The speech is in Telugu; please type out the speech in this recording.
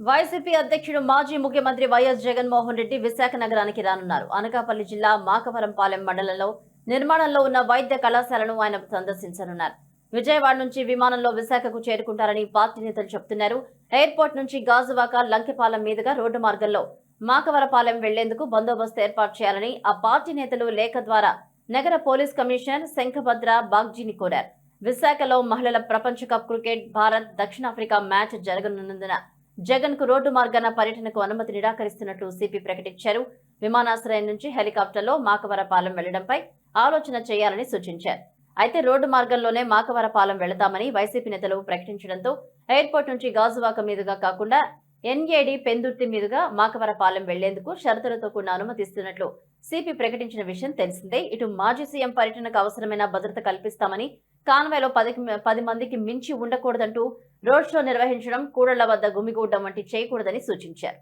వైసీపీ అధ్యక్షుడు మాజీ ముఖ్యమంత్రి వైఎస్ జగన్మోహన్ రెడ్డి విశాఖ నగరానికి రానున్నారు. అనకాపల్లి జిల్లా మాకవరంపాలెం మండలంలో నిర్మాణంలో ఉన్న వైద్య కళాశాలను ఆయన సందర్శించనున్నారు. విజయవాడ నుంచి విమానంలో విశాఖకు చేరుకుంటారని పార్టీ నేతలు చెబుతున్నారు ఎయిర్పోర్ట్ నుంచి గాజువాక లంకెపాలెం మీదుగా రోడ్డు మార్గంలో మాకవరపాలెం వెళ్ళేందుకు బందోబస్తు ఏర్పాటు చేయాలని ఆ పార్టీ నేతలు లేఖ ద్వారా నగర పోలీస్ కమిషనర్ శంఖభద్ర బాగ్జీని కోరారు. విశాఖలో మహిళల ప్రపంచ కప్ క్రికెట్ భారత్ దక్షిణాఫ్రికా మ్యాచ్ జరగనున్నందున జగన్కు రోడ్డు మార్గాన పర్యటనకు అనుమతి నిరాకరిస్తున్నట్లు సిపి ప్రకటించారు. విమానాశ్రయం నుంచి హెలికాప్టర్లో మాకవరపాలెం వెళ్ళడంపై ఆలోచన చేయాలని సూచించారు. అయితే రోడ్డు మార్గంలోనే మాకవరపాలెం వెళతామని వైసీపీ నేతలు ప్రకటించడంతో ఎయిర్పోర్ట్ నుంచి గాజువాక మీదుగా కాకుండా ఎన్ఏడి పెందుర్తి మీదుగా మాకవరపాలెం వెళ్ళేందుకు షరతులతో కూడిన అనుమతిస్తున్నట్లు సిపి ప్రకటించిన విషయం తెలిసిందే. ఇటు మాజీ సీఎం పర్యటనకు అవసరమైన భద్రత కల్పిస్తామని కాన్వాయ్లో పది పది మందికి మించి ఉండకూడదంటూ రోడ్ షో నిర్వహించడం కూడళ్ళ వద్ద గుమిగూడడం వంటి చేయకూడదని సూచించారు.